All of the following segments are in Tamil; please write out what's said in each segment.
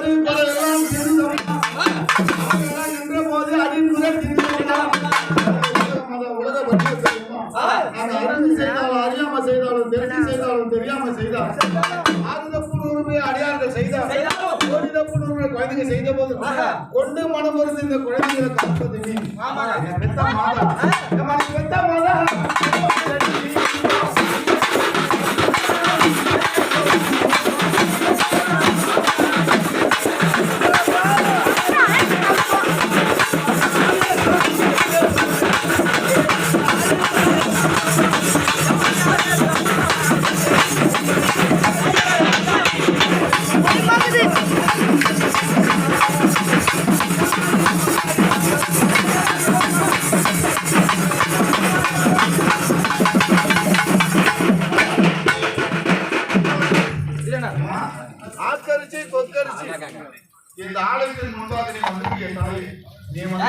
போது எல்லாம் திருந்தம் என்ற போது முதல் திருந்தம் அறிந்து செய்தாலும் அறியாம செய்தாலும் தெரிஞ்சு செய்தாலும் தெரியாம செய்தாலும் ஆறுதப்புணர்வு அடியார்கள் செய்தார். ஓடிதப்புணர்வு குழந்தைங்க செய்த போது கொண்டு மனம் இருந்து இந்த குழந்தைகளை காப்பது நீ. பெத்த மாதா. பெத்த மாதா? இந்த ஆலயத்தின் முன்பாக நீ வந்து கேட்டாலே நீ வந்து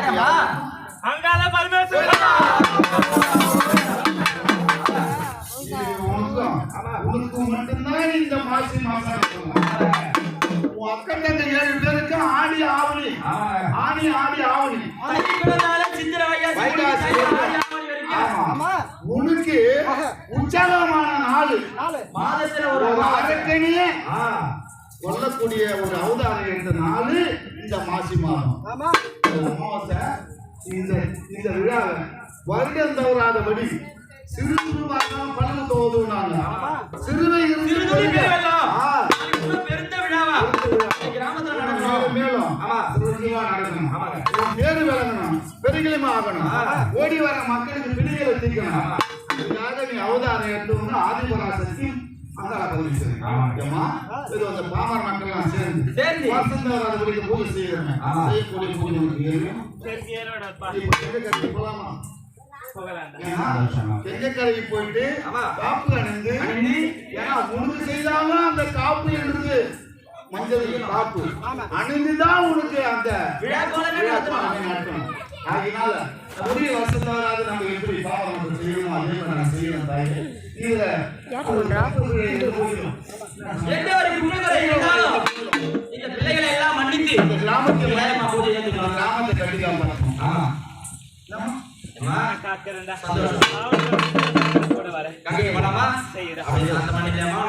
அங்கால உனக்கும் உனக்கு மட்டும்தான் இந்த மாசி மாசம் இருக்கும். உன் அக்கன் தங்க ஏழு பேருக்கு ஆடி ஆவணி? ஆணி ஆடி ஆவணி. உனக்கு உற்சாகமான நாள். மாதத்துல ஒரு ஒரு அரக்கணியே கொல்லக்கூடிய ஒரு அவதாரம் என்ற நாள் இந்த மாசி மாதம். இந்த அமாவாசை இந்த இந்த விழாவை வருடம் தவறாதபடி சிறு சிறுவாக பலன் தோதுனாங்க. சிறுவை விழா. இந்த பேரு விளங்கணும். பெருகிலுமா ஆகணும். ஓடி வர மக்களுக்கு பிடிகளை தீர்க்கணும் இதுக்காக நீ அவதாரம் எடுத்து வந்து ஆதிபராசக்தி அங்காள பகுதி ஏமா இது அந்த பாமர சேர்ந்து சேர்ந்து. பூஜை செய்யணும் செய்யக்கூடிய பூஜை தெரியும் போலாமா? தெங்கக்கரைக்கு போயிட்டு ஆமா. காப்பு அணிந்து ஏன்னா உனக்கு செய்தாலும் அந்த காப்பு என்றது மஞ்சள் காப்பு. அணிந்துதான் உனக்கு அந்த. ஆகையினால புதிய வருஷத்தாவது நம்ம எப்படி பாவம் செய்யணும் அதே மாதிரி நம்ம செய்யணும் தாயே. இதுல போயிடும். எந்த ஒரு குற்றங்களை இருந்தாலும் இந்த பிள்ளைகளை எல்லாம் மன்னித்து இந்த கிராமத்தில் ஏழமா பூஜை ஏத்துக்கணும். கிராமத்தை கட்டி காப்பாற்றணும் அம்மா, சந்தோஷம். கூட வரேன். கங்கையை வளமா செய்யுடா. அப்படி அந்த மண்ணிலேமா